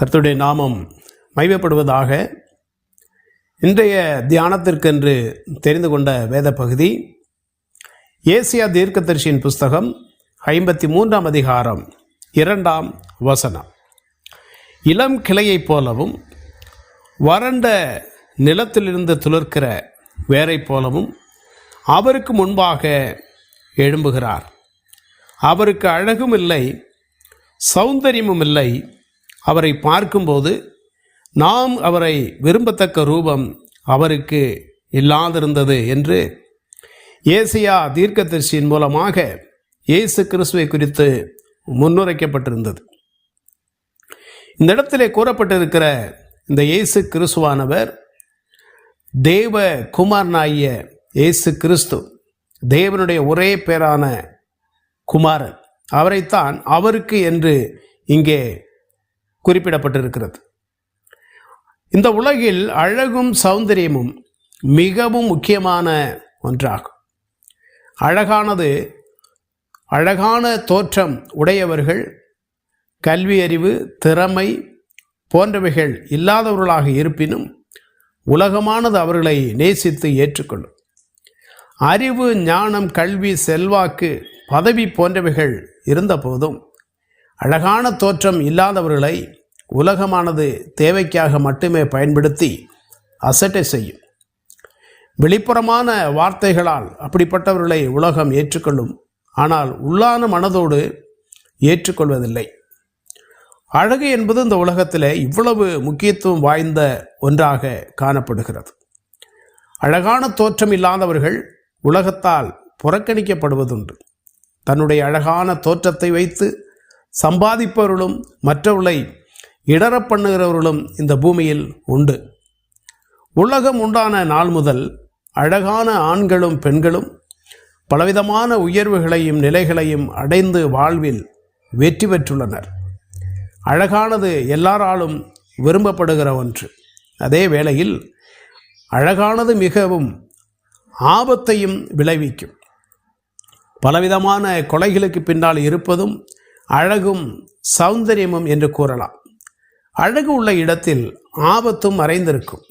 கர்த்தருடைய நாமம் மையப்படுவதாக இன்றைய தியானத்திற்கென்று தெரிந்து கொண்ட வேத பகுதி ஏசியா தீர்க்கதரிசியின் புஸ்தகம் ஐம்பத்தி மூன்றாம் அதிகாரம் இரண்டாம் வசனம். இளம் கிளையைப் போலவும் வறண்ட நிலத்திலிருந்து துளிர்க்கிற வேரைப் போலவும் அவருக்கு முன்பாக எழும்புகிறார். அவருக்கு அழகும் இல்லை சௌந்தரியமும் இல்லை அவரை பார்க்கும்போது நாம் அவரை விரும்பத்தக்க ரூபம் அவருக்கு இல்லாதிருந்தது என்று ஏசியா தீர்க்கதரிசியின் மூலமாக இயேசு கிறிஸ்துவை குறித்து முன்னுரைக்கப்பட்டிருந்தது. இந்த இடத்திலே கூறப்பட்டிருக்கிற இந்த இயேசு கிறிஸ்துவானவர் தேவ குமாரனாகிய இயேசு கிறிஸ்து தேவனுடைய ஒரே பேரான குமாரன். அவரைத்தான் அவருக்கு என்று இங்கே குறிப்பிடப்பட்டிருக்கிறது. இந்த உலகில் அழகும் சௌந்தரியமும் மிகவும் முக்கியமான ஒன்றாகும். அழகானது அழகான தோற்றம் உடையவர்கள் கல்வி அறிவு திறமை போன்றவைகள் இல்லாதவர்களாக இருப்பினும் உலகமானது அவர்களை நேசித்து ஏற்றுக்கொள்ளும். அறிவு ஞானம் கல்வி செல்வாக்கு பதவி போன்றவைகள் இருந்தபோதும் அழகான தோற்றம் இல்லாதவர்களை உலகமானது தேவைக்காக மட்டுமே பயன்படுத்தி அசட்டை செய்யும். வெளிப்புறமான வார்த்தைகளால் அப்படிப்பட்டவர்களை உலகம் ஏற்றுக்கொள்ளும். ஆனால் உள்ளான மனதோடு ஏற்றுக்கொள்வதில்லை. அழகு என்பது இந்த உலகத்தில் இவ்வளவு முக்கியத்துவம் வாய்ந்த ஒன்றாக காணப்படுகிறது. அழகான தோற்றம் இல்லாதவர்கள் உலகத்தால் புறக்கணிக்கப்படுவதுண்டு. தன்னுடைய அழகான தோற்றத்தை வைத்து சம்பாதிப்பவர்களும் மற்றவர்களை இடரப் பண்ணுகிறவர்களும் இந்த பூமியில் உண்டு. உலகம் உண்டான நாள் முதல் அழகான ஆண்களும் பெண்களும் பலவிதமான உயர்வுகளையும் நிலைகளையும் அடைந்து வாழ்வில் வெற்றி பெற்றுள்ளனர். அழகானது எல்லாராலும் விரும்பப்படுகிற ஒன்று. அதே வேளையில் அழகானது மிகவும் ஆபத்தையும் விளைவிக்கும். பலவிதமான கொலைகளுக்கு பின்னால் இருப்பதும் அழகும் சௌந்தரியமும் என்று கூறலாம். அழகு உள்ள இடத்தில் ஆபத்தும் மறைந்திருக்கும்.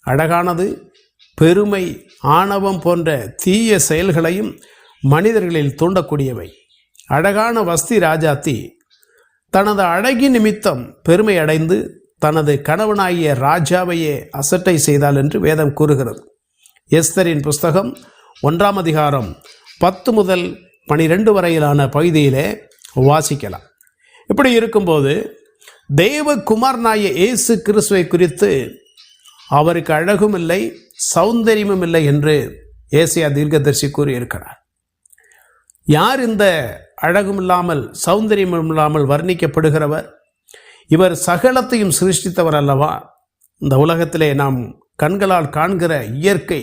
அழகானது பெருமை ஆணவம் போன்ற தீய செயல்களையும் மனிதர்களில் தூண்டக்கூடியவை. அழகான வஸ்தி ராஜாத்தி தனது அழகின் நிமித்தம் பெருமை அடைந்து தனது கணவனாகிய ராஜாவையே அசட்டை செய்தாள் என்று வேதம் கூறுகிறது. எஸ்தரின் புஸ்தகம் ஒன்றாம் அதிகாரம் பத்து முதல் பனிரெண்டு வரையிலான பகுதியிலே வாசிக்கலாம். இப்படி இருக்கும்போது தெய்வ குமாரனாய இயேசு கிறிஸ்துவை குறித்து அவருக்கு அழகும் இல்லை சௌந்தரியமும் இல்லை என்று ஏசியா தீர்க்கதர்சி கூறியிருக்கிறார். யார் இந்த அழகும் இல்லாமல் சௌந்தரியமும் இல்லாமல் வர்ணிக்கப்படுகிறவர்? இவர் சகலத்தையும் சிருஷ்டித்தவர் அல்லவா? இந்த உலகத்திலே நாம் கண்களால் காண்கிற இயற்கை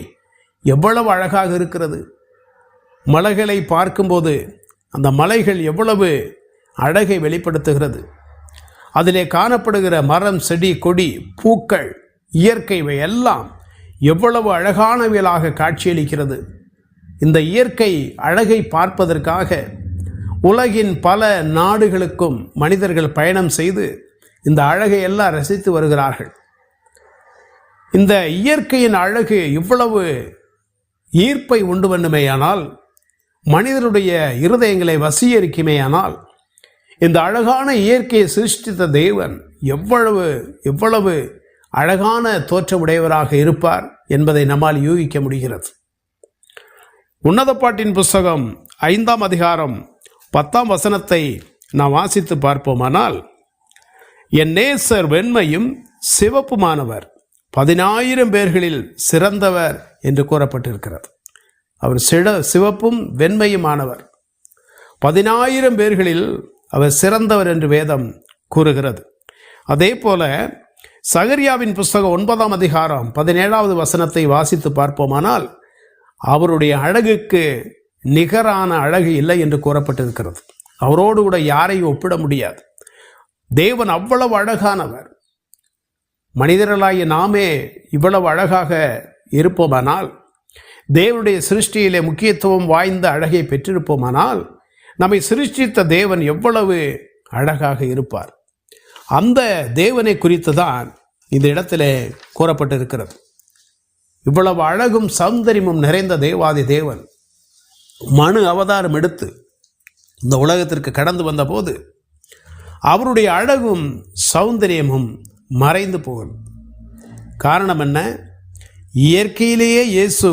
எவ்வளவு அழகாக இருக்கிறது. மலைகளை பார்க்கும்போது அந்த மலைகள் எவ்வளவு அழகை வெளிப்படுத்துகிறது. அதிலே காணப்படுகிற மரம் செடி கொடி பூக்கள் இயற்கை இவை எல்லாம் எவ்வளவு அழகானவைகளாக காட்சியளிக்கிறது. இந்த இயற்கை அழகை பார்ப்பதற்காக உலகின் பல நாடுகளுக்கும் மனிதர்கள் பயணம் செய்து இந்த அழகை எல்லாம் ரசித்து வருகிறார்கள். இந்த இயற்கையின் அழகு இவ்வளவு ஈர்ப்பை உண்டு பண்ணுமேயானால் மனிதனுடைய இருதயங்களை வசீகரிக்குமேயானால் இந்த அழகான இயற்கையை சிருஷ்டித்த தேவன் எவ்வளவு எவ்வளவு அழகான தோற்றமுடையவராக இருப்பார் என்பதை நம்மால் யூகிக்க முடிகிறது. உன்னத பாட்டின் புஸ்தகம் ஐந்தாம் அதிகாரம் பத்தாம் வசனத்தை நாம் வாசித்து பார்ப்போமானால் என் நேசர் வெண்மையும் சிவப்புமானவர் பதினாயிரம் பேர்களில் சிறந்தவர் என்று கூறப்பட்டிருக்கிறது. அவர் சிட சிவப்பும் வெண்மையுமானவர். பதினாயிரம் பேர்களில் அவர் சிறந்தவர் என்று வேதம் கூறுகிறது. அதே போல சகரியாவின் புஸ்தகம் ஒன்பதாம் அதிகாரம் பதினேழாவது வசனத்தை வாசித்து பார்ப்போமானால் அவருடைய அழகுக்கு நிகரான அழகு இல்லை என்று கூறப்பட்டிருக்கிறது. அவரோடு கூட யாரையும் ஒப்பிட முடியாது. தேவன் அவ்வளவு அழகானவர். மனிதர்களாகிய நாமே இவ்வளவு அழகாக இருப்போமானால் தேவனுடைய சிருஷ்டியிலே முக்கியத்துவம் வாய்ந்த அழகை பெற்றிருப்போமானால் நம்மை சிருஷ்டித்த தேவன் எவ்வளவு அழகாக இருப்பார். அந்த தேவனை குறித்து தான் இந்த இடத்துல கூறப்பட்டிருக்கிறது. இவ்வளவு அழகும் சௌந்தரியமும் நிறைந்த தேவாதி தேவன் மனு அவதாரம் எடுத்து இந்த உலகத்திற்கு கடந்து வந்தபோது அவருடைய அழகும் சௌந்தரியமும் மறைந்து போகும். காரணம் என்ன? இயற்கையிலேயே இயேசு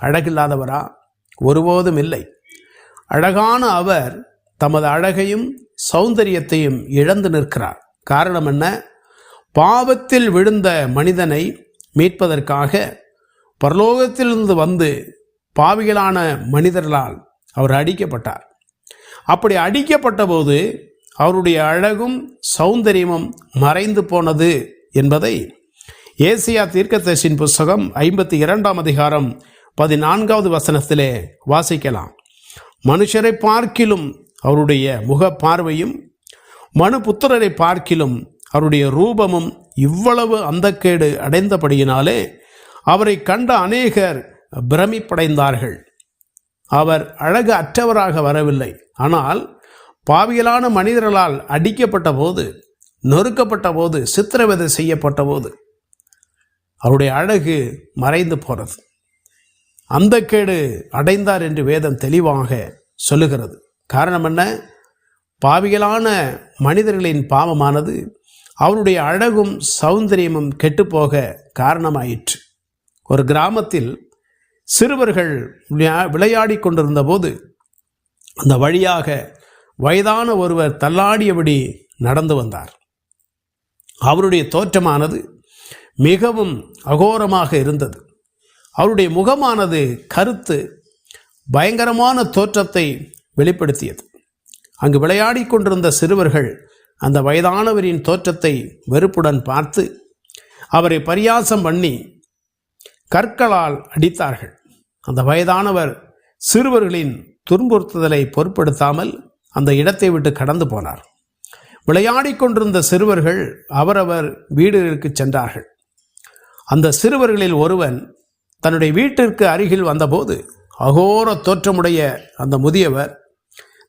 அழகில்லாதவரா? ஒருபோதும் இல்லை. அழகான அவர் தமது அழகையும் சௌந்தரியத்தையும் இழந்து நிற்கிறார். காரணம் என்ன? பாவத்தில் விழுந்த மனிதனை மீட்பதற்காக பரலோகத்திலிருந்து வந்து பாவிகளான மனிதர்களால் அவர் அடிக்கப்பட்டார். அப்படி அடிக்கப்பட்ட போது அவருடைய அழகும் சௌந்தரியமும் மறைந்து போனது என்பதை ஏசியா தீர்க்கதரிசின் புஸ்தகம் ஐம்பத்தி இரண்டாம் அதிகாரம் பதினான்காவது வசனத்திலே வாசிக்கலாம். மனுஷரை பார்க்கிலும் அவருடைய முக பார்வையும் மனு புத்திரரை பார்க்கிலும் அவருடைய ரூபமும் இவ்வளவு அந்தக்கேடு அடைந்தபடியினாலே அவரை கண்ட அநேகர் பிரமிப்படைந்தார்கள். அவர் அழகு அற்றவராக வரவில்லை. ஆனால் பாவியலான மனிதர்களால் அடிக்கப்பட்ட போது நொறுக்கப்பட்ட போது சித்திரவதை செய்யப்பட்ட போது அவருடைய அழகு மறைந்து போகிறது அந்த கேடு அடைந்தார் என்று வேதம் தெளிவாக சொல்லுகிறது. காரணம் என்ன? பாவிகளான மனிதர்களின் பாவமானது அவருடைய அழகும் சௌந்தரியமும் கெட்டுப்போக காரணமாயிற்று. ஒரு கிராமத்தில் சிறுவர்கள் விளையா- விளையாடிக் கொண்டிருந்த போது அந்த வழியாக வயதான ஒருவர் தள்ளாடியபடி நடந்து வந்தார். அவருடைய தோற்றமானது மிகவும் அகோரமாக இருந்தது. அவருடைய முகமானது கருத்து பயங்கரமான தோற்றத்தை வெளிப்படுத்தியது. அங்கு விளையாடி கொண்டிருந்த சிறுவர்கள் அந்த வயதானவரின் தோற்றத்தை வெறுப்புடன் பார்த்து அவரை பரியாசம் பண்ணி கற்களால் அடித்தார்கள். அந்த வயதானவர் சிறுவர்களின் துன்புறுத்துதலை பொருட்படுத்தாமல் அந்த இடத்தை விட்டு கடந்து போனார். விளையாடி கொண்டிருந்த சிறுவர்கள் அவரவர் வீடுகளுக்கு சென்றார்கள். அந்த சிறுவர்களில் ஒருவன் தன்னுடைய வீட்டிற்கு அருகில் வந்தபோது அகோர தோற்றமுடைய அந்த முதியவர்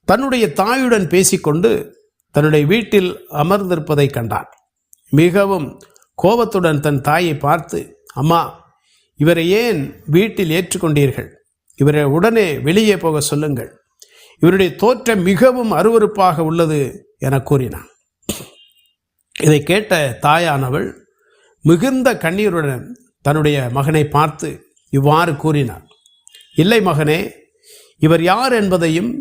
தன்னுடைய தாயுடன் பேசிக்கொண்டு தன்னுடைய வீட்டில் அமர்ந்திருப்பதை கண்டான் மிகவும் கோபத்துடன் தன் தாயை பார்த்து அம்மா இவரை ஏன் வீட்டில் ஏற்றுக்கொண்டீர்கள்? இவரை உடனே வெளியே போக சொல்லுங்கள். இவருடைய தோற்றம் மிகவும் அருவருப்பாக உள்ளது என கூறினான். இதை கேட்ட தாயானவள் மிகுந்த கண்ணீருடன் தன்னுடைய மகனை பார்த்து இவ்வாறு கூறினார். இல்லை மகனே இவர் யார் என்பதையும்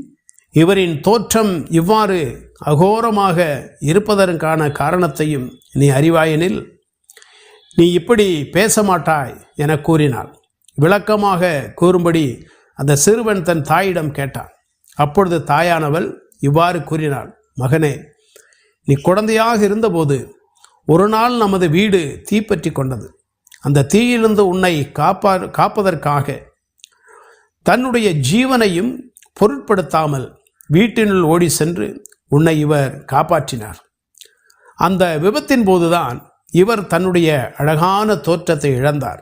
இவரின் தோற்றம் இவ்வாறு அகோரமாக இருப்பதற்கான காரணத்தையும் நீ அறிவாயெனில் நீ இப்படி பேச மாட்டாய் என கூறினாள். விளக்கமாக கூறும்படி அந்த சிறுவன் தன் தாயிடம் கேட்டான். அப்பொழுது தாயானவள் இவ்வாறு கூறினாள். மகனே நீ குழந்தையாக இருந்தபோது ஒரு நாள் நமது வீடு தீப்பற்றி கொண்டது. அந்த தீயிலிருந்து உன்னை காப்பா காப்பதற்காக தன்னுடைய ஜீவனையும் பொருட்படுத்தாமல் வீட்டினுள் ஓடி சென்று உன்னை இவர் காப்பாற்றினார். அந்த விபத்தின் போதுதான் இவர் தன்னுடைய அழகான தோற்றத்தை இழந்தார்.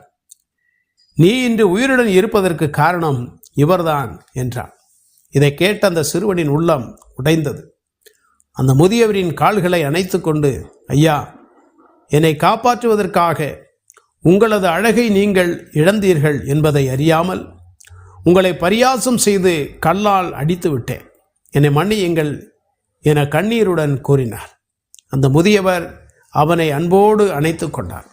நீ இன்று உயிருடன் இருப்பதற்கு காரணம் இவர்தான் என்றார் இதை கேட்ட அந்த சிறுவனின் உள்ளம் உடைந்தது. அந்த முதியவரின் கால்களை அணைத்து கொண்டு ஐயா என்னை காப்பாற்றுவதற்காக உங்களது அழகை நீங்கள் இழந்தீர்கள் என்பதை அறியாமல் உங்களை பரியாசம் செய்து கல்லால் அடித்து விட்டேன். என்னை மன்னியுங்கள் என கண்ணீருடன் கூறினார். அந்த முதியவர் அவனை அன்போடு அணைத்து கொண்டார்.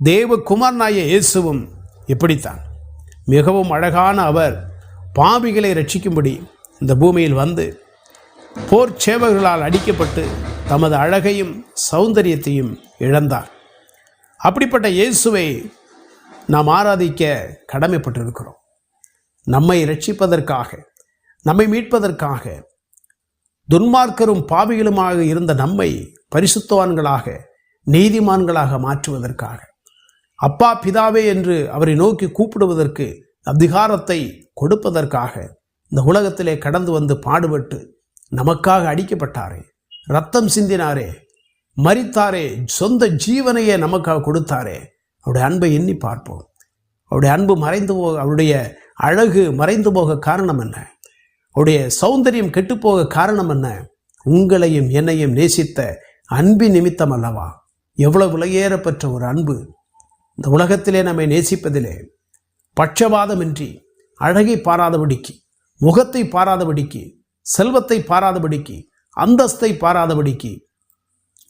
தேவ குமார்நாய இயேசுவும் இப்படித்தான். மிகவும் அழகான அவர் பாவிகளை ரட்சிக்கும்படி இந்த பூமியில் வந்து போர் சேவர்களால் அடிக்கப்பட்டு தமது அழகையும் சௌந்தரியத்தையும் இழந்தார். அப்படிப்பட்ட இயேசுவை நாம் ஆராதிக்க கடமைப்பட்டிருக்கிறோம். நம்மை ரட்சிப்பதற்காக நம்மை மீட்பதற்காக துன்மார்க்கரும் பாவிகளுமாக இருந்த நம்மை பரிசுத்தவான்களாக நீதிமான்களாக மாற்றுவதற்காக அப்பா பிதாவே என்று அவரை நோக்கி கூப்பிடுவதற்கு அதிகாரத்தை கொடுப்பதற்காக இந்த உலகத்திலே கடந்து வந்து பாடுபட்டு நமக்காக அடிக்கப்பட்டாரே. ரத்தம் சிந்தினாரே. மறித்தாரே சொந்த ஜீவனையே நமக்காக கொடுத்தாரே. அவருடைய அன்பை எண்ணி பார்ப்போம். அவருடைய அன்பு மறைந்து போக அவருடைய அழகு மறைந்து போக காரணம் என்ன? அவருடைய சௌந்தரியம் கெட்டுப்போக காரணம் என்ன? உங்களையும் என்னையும் நேசித்த அன்பின் நிமித்தம் அல்லவா? எவ்வளவு விலையேறப்பெற்ற ஒரு அன்பு. இந்த உலகத்திலே நம்மை நேசிப்பதிலே பட்சபாதமின்றி அழகை பாராதபடிக்கு முகத்தை பாராதபடிக்கு செல்வத்தை பாராதபடிக்கு அந்தஸ்தை பாராதபடிக்கு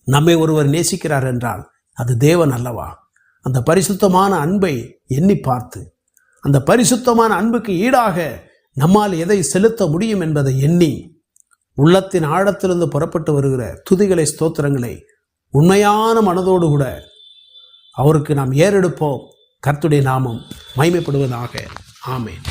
நம்மை ஒருவர் நேசிக்கிறார் என்றால் அது தேவன் அல்லவா? அந்த பரிசுத்தமான அன்பை எண்ணி பார்த்து அந்த பரிசுத்தமான அன்புக்கு ஈடாக நம்மால் எதை செலுத்த முடியும் என்பதை எண்ணி உள்ளத்தின் ஆழத்திலிருந்து புறப்பட்டு வருகிற துதிகளை ஸ்தோத்திரங்களை உண்மையான மனதோடு கூட அவருக்கு நாம் ஏறெடுப்போம். கர்த்துடைய நாமம் மைமைப்படுவதாக ஆமேன்.